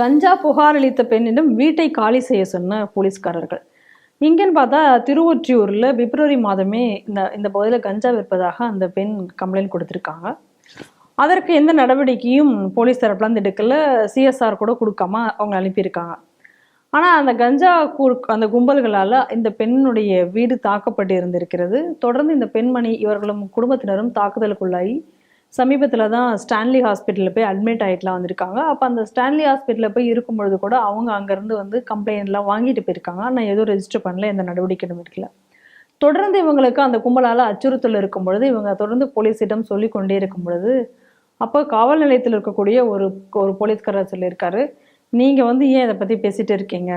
கஞ்சா புகார் அளித்த பெண்ணிடம் வீட்டை காலி செய்ய சொன்ன போலீஸ்காரர்கள். இங்கேன்னு பார்த்தா திருவொற்றியூரில் பிப்ரவரி மாதமே இந்த இந்த பகுதியில் கஞ்சா விற்பதாக அந்த பெண் கம்ப்ளைண்ட் கொடுத்துருக்காங்க. அதற்கு எந்த நடவடிக்கையும் போலீஸ் தரப்புல அந்த எடுக்கல. சிஎஸ்ஆர் கூட கொடுக்காம அவங்க அனுப்பியிருக்காங்க. ஆனால் அந்த கஞ்சா கூ அந்த கும்பல்களால் இந்த பெண்ணுடைய வீடு தாக்கப்பட்டு இருந்திருக்கிறது. தொடர்ந்து இந்த பெண்மணி இவர்களும் குடும்பத்தினரும் தாக்குதலுக்குள்ளாகி சமீபத்தில் தான் ஸ்டான்லி ஹாஸ்பிட்டலில் போய் அட்மிட் ஆகிட்டுலாம் வந்திருக்காங்க. அப்போ அந்த ஸ்டான்லி ஹாஸ்பிட்டலில் போய் இருக்கும் பொழுது கூட அவங்க அங்கேருந்து வந்து கம்ப்ளைண்ட்லாம் வாங்கிட்டு போயிருக்காங்க. ஆனால் எதுவும் ரெஜிஸ்டர் பண்ணல. எந்த நடவடிக்கையும் எடுக்கல. தொடர்ந்து இவங்களுக்கு அந்த கும்பலால் அச்சுறுத்தல் இருக்கும் பொழுது இவங்க தொடர்ந்து போலீஸிடம் சொல்லி கொண்டே இருக்கும் பொழுது அப்போ காவல் நிலையத்தில் இருக்கக்கூடிய ஒரு ஒரு போலீஸ்காரர் சொல்லியிருக்காரு. நீங்கள் வந்து ஏன் இதை பற்றி பேசிகிட்டு இருக்கீங்க?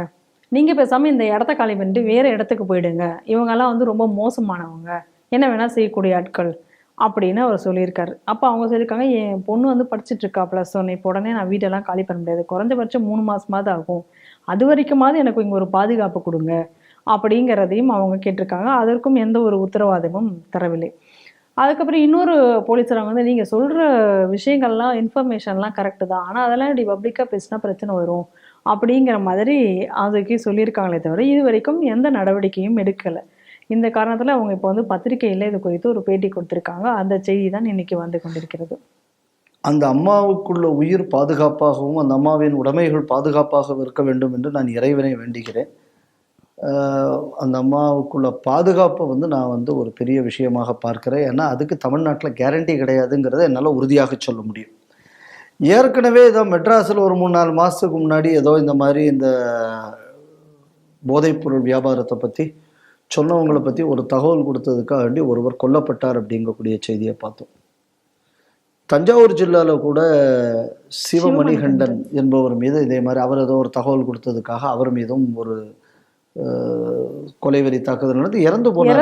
நீங்கள் பேசாமல் இந்த இடத்த காலி பண்ணிட்டு வேறு இடத்துக்கு போயிடுங்க. இவங்கெல்லாம் வந்து ரொம்ப மோசமானவங்க. என்ன வேணால் செய்யக்கூடிய ஆட்கள். அப்படின்னு அவர் சொல்லியிருக்காரு. அப்போ அவங்க சொல்லியிருக்காங்க என் பொண்ணு வந்து படிச்சுட்டு இருக்கா ப்ளஸ் ஒன் இப்போ உடனே நான் வீட்டெல்லாம் காலி பண்ண முடியாது. குறைஞ்சபட்சம் மூணு மாதமாவது ஆகும். அது வரைக்குமாவது எனக்கு இங்கே ஒரு பாதுகாப்பு கொடுங்க. அப்படிங்கிறதையும் அவங்க கேட்டிருக்காங்க. அதற்கும் எந்த ஒரு உத்தரவாதமும் தரவில்லை. அதுக்கப்புறம் இன்னொரு போலீஸாரங்க வந்து நீங்கள் சொல்கிற விஷயங்கள்லாம் இன்ஃபர்மேஷன்லாம் கரெக்டு தான். ஆனால் அதெல்லாம் இப்படி பப்ளிக்காக பேசினா பிரச்சனை வரும். அப்படிங்கிற மாதிரி அதுக்கு சொல்லியிருக்காங்களே தவிர இது வரைக்கும் எந்த நடவடிக்கையும் எடுக்கலை. இந்த காரணத்தில் அவங்க இப்போ வந்து பத்திரிகையில் இது குறித்து ஒரு பேட்டி கொடுத்துருக்காங்க. அந்த செய்தி தான் இன்னைக்கு வந்து கொண்டிருக்கிறது. அந்த அம்மாவுக்குள்ள உயிர் பாதுகாப்பாகவும் அந்த அம்மாவின் உடைமைகள் பாதுகாப்பாக இருக்க வேண்டும் என்று நான் இறைவனை வேண்டுகிறேன். அந்த அம்மாவுக்குள்ள பாதுகாப்பை வந்து நான் வந்து ஒரு பெரிய விஷயமாக பார்க்கிறேன். ஏன்னா அதுக்கு தமிழ்நாட்டில் கேரண்டி கிடையாதுங்கிறத என்னால் உறுதியாக சொல்ல முடியும். ஏற்கனவே ஏதோ மெட்ராஸில் ஒரு மூணு நாலு மாதத்துக்கு முன்னாடி ஏதோ இந்த மாதிரி இந்த போதைப்பொருள் வியாபாரத்தை பற்றி சொன்னவங்களை பற்றி ஒரு தகவல் கொடுத்ததுக்காக வேண்டி ஒருவர் கொல்லப்பட்டார் அப்படிங்கக்கூடிய செய்தியை பார்த்தோம். தஞ்சாவூர் ஜில்லாவில் கூட சிவமணிகண்டன் என்பவர் மீது இதே மாதிரி அவர் ஏதோ ஒரு தகவல் கொடுத்ததுக்காக அவர் மீதும் ஒரு கொலைவெறி தாக்குதல் நடந்து இறந்து போனார்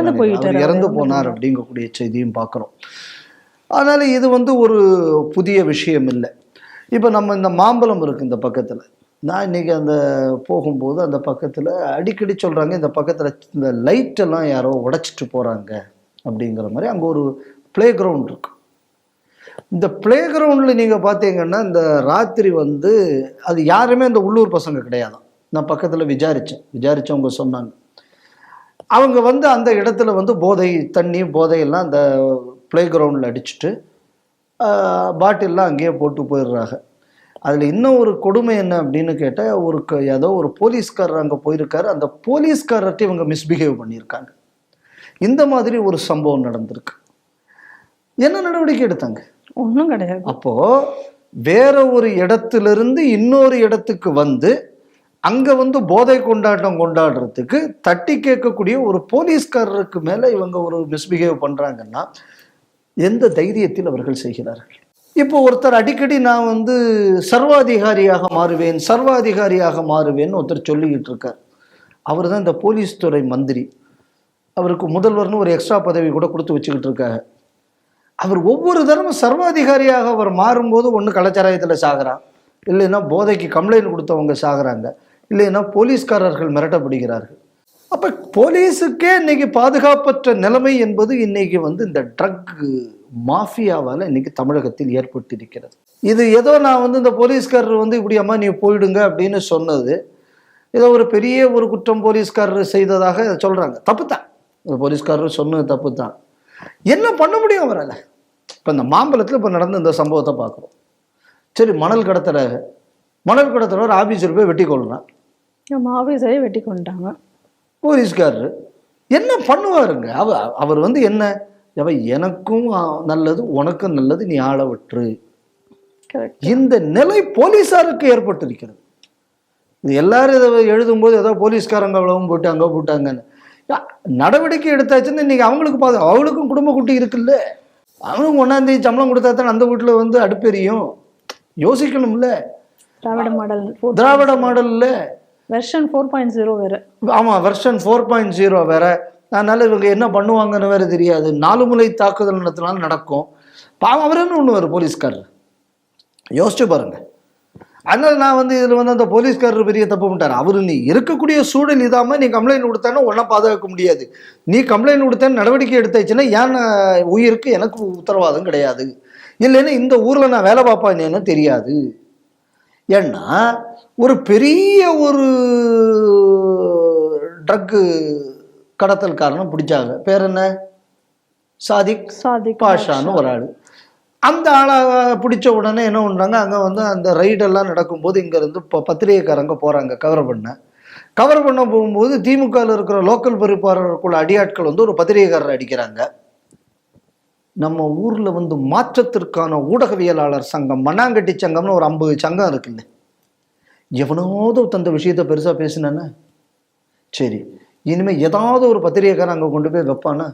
இறந்து போனார். அப்படிங்கக்கூடிய செய்தியும் பார்க்குறோம். அதனால இது வந்து ஒரு புதிய விஷயம் இல்லை. இப்போ நம்ம இந்த மாம்பழம் இருக்கு இந்த பக்கத்தில். நான் இன்னைக்கு அந்த போகும்போது அந்த பக்கத்தில் அடிக்கடி சொல்கிறாங்க இந்த பக்கத்தில் இந்த லைட்டெல்லாம் யாரோ உடைச்சிட்டு போகிறாங்க அப்படிங்கிற மாதிரி அங்கே ஒரு ப்ளே கிரவுண்ட் இருக்கு. இந்த ப்ளே கிரவுண்டில் நீங்கள் பார்த்தீங்கன்னா இந்த ராத்திரி வந்து அது யாருமே அந்த உள்ளூர் பசங்க கிடையாது. நான் பக்கத்தில் விசாரித்தேன் விசாரித்தவங்க சொன்னாங்க. அவங்க வந்து அந்த இடத்துல வந்து போதை தண்ணி போதையெல்லாம் அந்த ப்ளே கிரவுண்டில் அடிச்சுட்டு பாட்டில்லாம் அங்கேயே போட்டு போயிடுறாங்க. அதில் இன்னும் ஒரு கொடுமை என்ன அப்படின்னு கேட்டால் ஒரு க- ஏதோ ஒரு போலீஸ்காரர் அங்கே போயிருக்காரு. அந்த போலீஸ்காரர்கிட்ட இவங்க மிஸ்பிஹேவ் பண்ணியிருக்காங்க. இந்த மாதிரி ஒரு சம்பவம் நடந்திருக்கு. என்ன நடவடிக்கை எடுத்தாங்க? ஒன்றும் கிடையாது. அப்போ வேற ஒரு இடத்திலிருந்து இன்னொரு இடத்துக்கு வந்து அங்க வந்து போதை கொண்டாட்டம் கொண்டாடுறதுக்கு தட்டி கேட்கக்கூடிய ஒரு போலீஸ்காரருக்கு மேல இவங்க ஒரு மிஸ்பிஹேவ் பண்றாங்கன்னா எந்த தைரியத்தில் அவர்கள் செய்கிறார்கள்? இப்போ ஒருத்தர் அடிக்கடி நான் வந்து சர்வாதிகாரியாக மாறுவேன் சர்வாதிகாரியாக மாறுவேன்னு ஒருத்தர் சொல்லிக்கிட்டு இருக்கார். அவர் தான் இந்த போலீஸ் துறை மந்திரி. அவருக்கு முதல்வர்னு ஒரு எக்ஸ்ட்ரா பதவி கூட கொடுத்து வச்சுக்கிட்டு இருக்காங்க. அவர் ஒவ்வொரு தடவை சர்வாதிகாரியாக அவர் மாறும்போது ஒன்று கலாச்சாரத்தில் சாகிறான். இல்லைன்னா போதைக்கு கம்ப்ளைண்ட் கொடுத்தவங்க சாகுறாங்க. இல்லைன்னா போலீஸ்காரர்கள் மிரட்டப்படுகிறார்கள். அப்போ போலீஸுக்கே இன்னைக்கு பாதுகாப்பற்ற நிலைமை என்பது இன்னைக்கு வந்து இந்த ட்ரக் மாஃபியாவால் இன்னைக்கு தமிழகத்தில் ஏற்பட்டிருக்கிறது. இது ஏதோ நான் வந்து இந்த போலீஸ்காரர் வந்து இப்படி அம்மா நீ போயிடுங்க அப்படின்னு சொன்னது ஏதோ ஒரு பெரிய ஒரு குற்றம் போலீஸ்காரர் செய்ததாக சொல்கிறாங்க தப்பு தான் இந்த போலீஸ்காரர் சொன்னது தப்பு தான் என்ன பண்ண முடியும் அவரால்? இப்போ இந்த மாம்பழத்தில் இப்போ நடந்த இந்த சம்பவத்தை பார்க்குறோம். சரி மணல் கடத்துறாங்க மணல் கடத்துறவர் ஆஃபீஸர் போய் வெட்டி கொள்ளலாம் நம்ம ஆஃபீஸரே வெட்டி கொண்டுட்டாங்க. போலீஸ்காரரு என்ன பண்ணுவாருங்க? அவ அவர் வந்து என்ன அவ எனக்கும் நல்லது உனக்கும் நல்லது நீ ஆள விட்டுரு. கரெக்ட் இந்த நிலை போலீஸாருக்கு ஏற்பட்டிருக்கிறது. இது எல்லாரும் இதை எழுதும்போது ஏதோ போலீஸ்காரங்க அவ்வளவும் போட்டு அங்கே போட்டாங்கன்னு. நடவடிக்கை எடுத்தாச்சுன்னு இன்னைக்கு அவங்களுக்கு பாது அவளுக்கும் குடும்ப குட்டி இருக்குல்ல. அவனுக்கு ஒன்றாந்தேதி சம்பளம் கொடுத்தா தான் அந்த வீட்டில் வந்து அடுப்பெரியும். யோசிக்கணும்ல. திராவிட மாடல். திராவிட மாடல்ல. வெர்ஷன் ஃபோர் பாயிண்ட் ஜீரோ வேறு. ஆமாம் வெர்ஷன் ஃபோர் பாயிண்ட் ஜீரோ வேற. அதனால இவங்க என்ன பண்ணுவாங்கன்னு வேற தெரியாது. நாலு முலை தாக்குதல் நடத்தினாலும் நடக்கும். பாவம் அவரேன்னு ஒன்று பண்ணுவார் போலீஸ்காரர்? யோசிச்சு பாருங்க. அதனால நான் வந்து இதில் வந்து அந்த போலீஸ்காரர் பெரிய தப்பு பண்ணிட்டார். அவர் நீ இருக்கக்கூடிய சூழல் இதாம நீ கம்ப்ளைண்ட் கொடுத்தானே ஒன்றை பாதுகாக்க முடியாது. நீ கம்ப்ளைண்ட் கொடுத்தேன்னு நடவடிக்கை எடுத்தாச்சுன்னா ஏன் உயிருக்கு எனக்கு உத்தரவாதம் கிடையாது. இல்லைன்னா இந்த ஊரில் நான் வேலை பார்ப்பேன் என்னன்னு தெரியாது. ஏன்னா ஒரு பெரிய ஒரு ட்ரக்கு கடத்தல்காரனை பிடிச்சாங்க. பேர் என்ன? சாதிக் சாதிக் பாஷான்னு ஒரு ஆள். அந்த ஆளை பிடிச்ச உடனே என்ன பண்ணுறாங்க அங்கே வந்து அந்த ரைடெல்லாம் நடக்கும்போது இங்கேருந்து இப்போ பத்திரிகைக்காரங்க போகிறாங்க கவர் பண்ண. கவர் பண்ண போகும்போது திமுகவில் இருக்கிற லோக்கல் பொறுப்பாளருக்குள்ள அடியாட்கள் வந்து ஒரு பத்திரிகைக்காரர் அடிக்கிறாங்க. நம்ம ஊரில் வந்து மாற்றத்திற்கான ஊடகவியலாளர் சங்கம் மண்ணாங்கட்டி சங்கம்னு ஒரு ஐம்பது சங்கம் இருக்குல்ல. எவனாவது தந்த விஷயத்தை பெருசாக பேசினானே? சரி இனிமேல் ஏதாவது ஒரு பத்திரிகைக்காரன் அங்கே கொண்டு போய் வைப்பானா?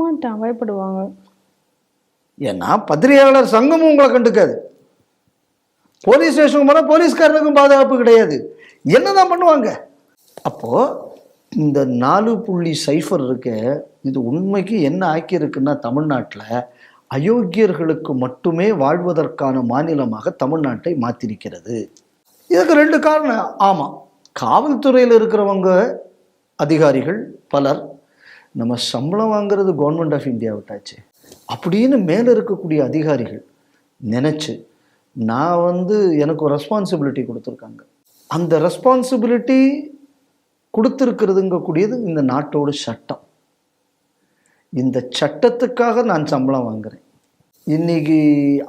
மாட்டான் பயப்படுவாங்க. ஏன்னா பத்திரிகையாளர் சங்கமும் உங்களை கண்டுக்காது. போலீஸ் ஸ்டேஷனுக்கு போனால் போலீஸ்காரனுக்கும் பாதுகாப்பு கிடையாது. என்னதான் பண்ணுவாங்க? அப்போ இந்த நாலு புள்ளி சைஃபர் இருக்கு இது உண்மைக்கு என்ன ஆக்கியிருக்குன்னா தமிழ்நாட்டில் அயோக்கியர்களுக்கு மட்டுமே வாழ்வதற்கான மாநிலமாக தமிழ்நாட்டை மாற்றிருக்கிறது இதுக்கு ரெண்டு காரணம். ஆமாம் காவல்துறையில் இருக்கிறவங்க அதிகாரிகள் பலர் நம்ம சம்பளம் வாங்குறது கவர்மெண்ட் ஆஃப் இந்தியா விட்டாச்சு. அப்படின்னு மேலே இருக்கக்கூடிய அதிகாரிகள் நினச்சி நான் வந்து எனக்கு ஒரு ரெஸ்பான்சிபிலிட்டி கொடுத்துருக்காங்க. அந்த ரெஸ்பான்சிபிலிட்டி கொடுத்துருக்கிறதுங்கக்கூடியது இந்த நாட்டோட சட்டம். இந்த சட்டத்துக்காக நான் சம்பளம் வாங்குகிறேன் இன்னைக்கு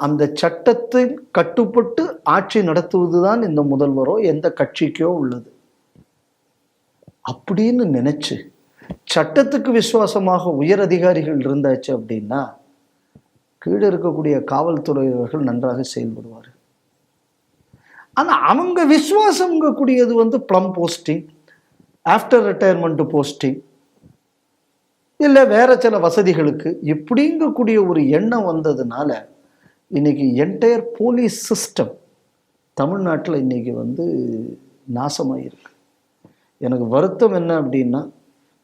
அந்த சட்டத்தை கட்டுப்பட்டு ஆட்சி நடத்துவது தான் இந்த முதல்வரோ எந்த கட்சிக்கோ உள்ளது. அப்படின்னு நினச்சி சட்டத்துக்கு விசுவாசமாக உயர் அதிகாரிகள் இருந்தாச்சு அப்படின்னா கீழே இருக்கக்கூடிய காவல்துறையினர்கள் நன்றாக செயல்படுவார்கள். ஆனால் அவங்க விசுவாசங்கக்கூடியது வந்து plum posting after retirement posting இல்லை வேறு சில வசதிகளுக்கு இப்படிங்கக்கூடிய ஒரு எண்ணம் வந்ததுனால இன்னைக்கு என்டையர் போலீஸ் சிஸ்டம் தமிழ்நாட்டில் இன்றைக்கி வந்து நாசமாயிருக்கு. எனக்கு வருத்தம் என்ன அப்படின்னா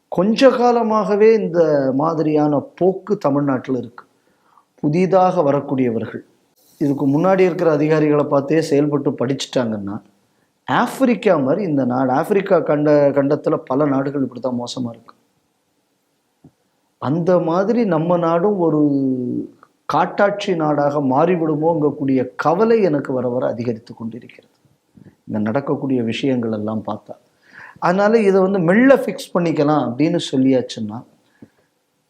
கொஞ்ச காலமாகவே இந்த மாதிரியான போக்கு தமிழ்நாட்டில் இருக்குது புதிதாக வரக்கூடியவர்கள். இதுக்கு முன்னாடி இருக்கிற அதிகாரிகளை பார்த்தே செயல்பட்டு படிச்சுட்டாங்கன்னா ஆப்பிரிக்கா மாதிரி இந்த நாடு ஆப்பிரிக்கா கண்ட கண்டத்தில் பல நாடுகள் இப்படி தான் மோசமாக இருக்கு. அந்த மாதிரி நம்ம நாடும் ஒரு காட்டாட்சி நாடாக மாறிவிடுமோங்கக்கூடிய கவலை எனக்கு வர வர அதிகரித்து கொண்டிருக்கிறது. இந்த நடக்கக்கூடிய விஷயங்கள் எல்லாம் பார்த்தா. அதனால் இதை வந்து மெல்ல ஃபிக்ஸ் பண்ணிக்கலாம் அப்படின்னு சொல்லியாச்சுன்னா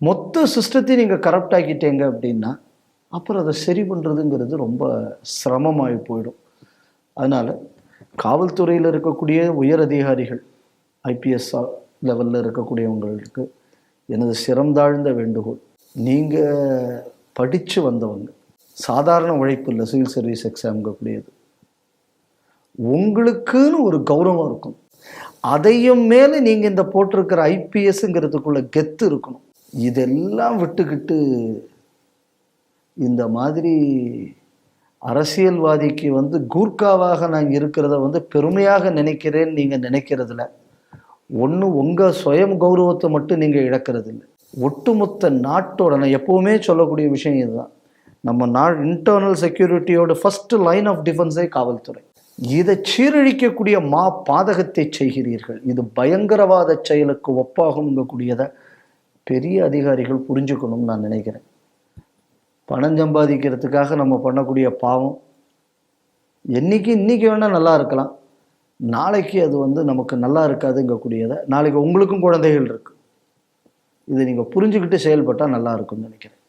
மொத்த சிஸ்டத்தையும் நீங்கள் கரப்ட் ஆக்கிட்டீங்க அப்படின்னா அப்புறம் அதை சரி பண்ணுறதுங்கிறது ரொம்ப சிரமமாகி போயிடும். அதனால் காவல்துறையில் இருக்கக்கூடிய உயர் அதிகாரிகள் ஐபிஎஸ் லெவலில் இருக்கக்கூடியவங்களுக்கு எனது சிறந்தாழ்ந்த வேண்டுகோள். நீங்கள் படித்து வந்தவங்க சாதாரண உழைப்பு இல்லை சிவில் சர்வீஸ் எக்ஸாம்ங்க கூடியது உங்களுக்குன்னு ஒரு கௌரவம் இருக்கும். அதையும் மேலே நீங்கள் இந்த போட்டிருக்கிற ஐபிஎஸ்ங்கிறதுக்குள்ள கெத்து இருக்கணும். இதெல்லாம் விட்டுக்கிட்டு இந்த மாதிரி அரசியல்வாதிக்கு வந்து கூர்க்காவாக நான் இருக்கிறத வந்து பெருமையாக நினைக்கிறேன்னு நீங்கள் நினைக்கிறதுல ஒன்று உங்கள் சுயம் கௌரவத்தை மட்டும் நீங்கள் இழக்கிறது இல்லை ஒட்டுமொத்த நாட்டோட நான் எப்போவுமே சொல்லக்கூடிய விஷயம் இதுதான். நம்ம நா இன்டர்னல் செக்யூரிட்டியோட ஃபர்ஸ்ட் லைன் ஆஃப் டிஃபென்ஸே காவல்துறை. இதை சீரழிக்கக்கூடிய மா பாதகத்தை செய்கிறீர்கள். இது பயங்கரவாத செயலுக்கு ஒப்பாகுங்கக்கூடியதை பெரிய அதிகாரிகள் புரிஞ்சுக்கணும்னு நான் நினைக்கிறேன். பணம் சம்பாதிக்கிறதுக்காக நம்ம பண்ணக்கூடிய பாவம். என்றைக்கு இன்றைக்கி வேணால் நல்லா இருக்கலாம். நாளைக்கு அது வந்து நமக்கு நல்லா இருக்காதுங்கக்கூடியதை நாளைக்கு உங்களுக்கும் குழந்தைகள் இருக்குது இதை நீங்கள் புரிஞ்சுக்கிட்டு செயல்பட்டால் நல்லா இருக்கும்னு நினைக்கிறேன்.